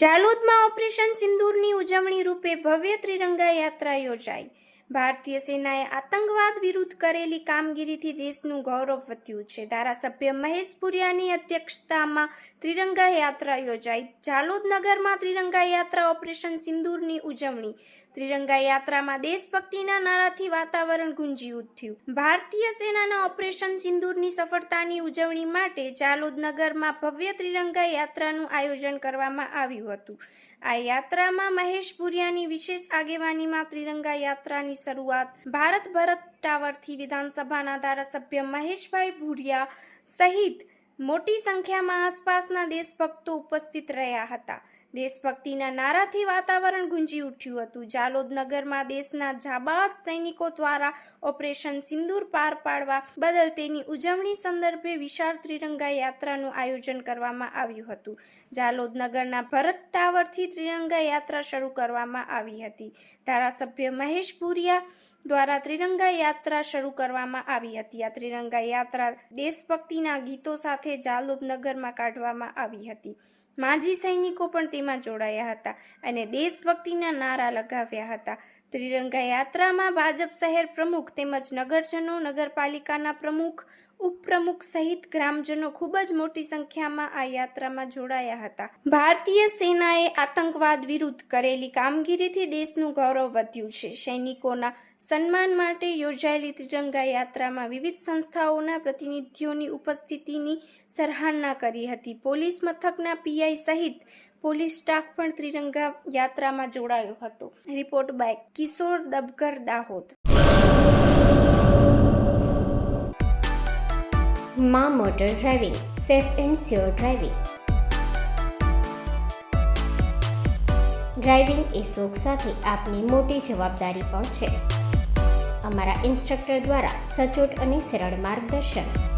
જાલોદમાં operation સિંદૂરની ઉજવણી રૂપે ભવ્ય ત્રિરંગા યાત્રા યોજાઈ. ભારતીય સેનાએ આતંકવાદ વિરુદ્ધ કરેલી કામગીરીથી દેશનું ગૌરવ વધ્યું છે. ધારાસભ્ય મહેશ પુરિયાની અધ્યક્ષતામાં ત્રિરંગા યાત્રા યોજાઈ. જાલોદ નગરમાં ત્રિરંગા યાત્રા ઓપરેશન સિંદૂરની ઉજવણી ત્રિરંગા યાત્રામાં દેશભક્તિના નારાથી વાતાવરણ ગુંજી ઉઠ્યું ભારતીય સેનાના ઓપરેશન સિંદૂરની સફળતાની ઉજવણી માટે ચાલોદ નગરમાં ભવ્ય ત્રિરંગા યાત્રાનું આયોજન કરવામાં આવ્યું હતું. આ યાત્રામાં મહેશ પુરિયાની વિશેષ આગેવાનીમાં ત્રિરંગા યાત્રાની શરૂઆત ભારત ભરત ટાવરથી વિધાનસભાના ધારાસભ્ય મહેશભાઈ ભુરિયા સહિત મોટી સંખ્યામાં આસપાસના દેશભક્તો ઉપસ્થિત રહ્યા હતા. દેશભક્તિના નારાથી વાતાવરણ ગુંજી ઉઠ્યું હતું. જાલોદ નગરમાં દેશના જાબાદ સૈનિકો દ્વારા ઓપરેશન સિંદૂર પાર પાડવા બદલ તેની ઉજવણી સંદર્ભે વિશાળ ત્રિરંગા યાત્રાનું આયોજન કરવામાં આવ્યું હતું. જાલોદ નગરના ભરત ટાવરથી ત્રિરંગા યાત્રા શરૂ કરવામાં આવી હતી. ધારાસભ્ય મહેશ પુરિયા દ્વારા ત્રિરંગા યાત્રા શરૂ કરવામાં આવી હતી. આ ત્રિરંગા યાત્રા દેશભક્તિના ગીતો સાથે જાલોદ નગરમાં કાઢવામાં આવી હતી. માજી સૈનિકો પણ તેમાં જોડાયા હતા અને દેશભક્તિના નારા લગાવ્યા હતા. ત્રિરંગા યાત્રામાં ભાજપ શહેર પ્રમુખ તેમજ નગરજનો, નગરપાલિકાના પ્રમુખ, ઉપપ્રમુખ સહિત ગ્રામજનો ખૂબ જ મોટી સંખ્યામાં આ યાત્રામાં જોડાયા હતા. ભારતીય સેનાએ આતંકવાદ વિરુદ્ધ કરેલી કામગીરીથી દેશનું ગૌરવ વધ્યું છે. સૈનિકોના સન્માન માટે યોજાયેલી ત્રિરંગા યાત્રામાં વિવિધ સંસ્થાઓના પ્રતિનિધિઓની ઉપસ્થિતિની સરાહના કરી હતી. પોલીસ મથકના પીઆઈ સહિત પોલીસ સ્ટાફ પણ ત્રિરંગા યાત્રામાં જોડાયો હતો. Report by Kishor Dabkar Dahod. મા motor driving, safe and sure driving. Driving એ શોખ સાથે આપની મોટી જવાબદારી પણ છે. અમારા ઇન્સ્ટ્રક્ટર દ્વારા સચોટ અને સરળ માર્ગદર્શન.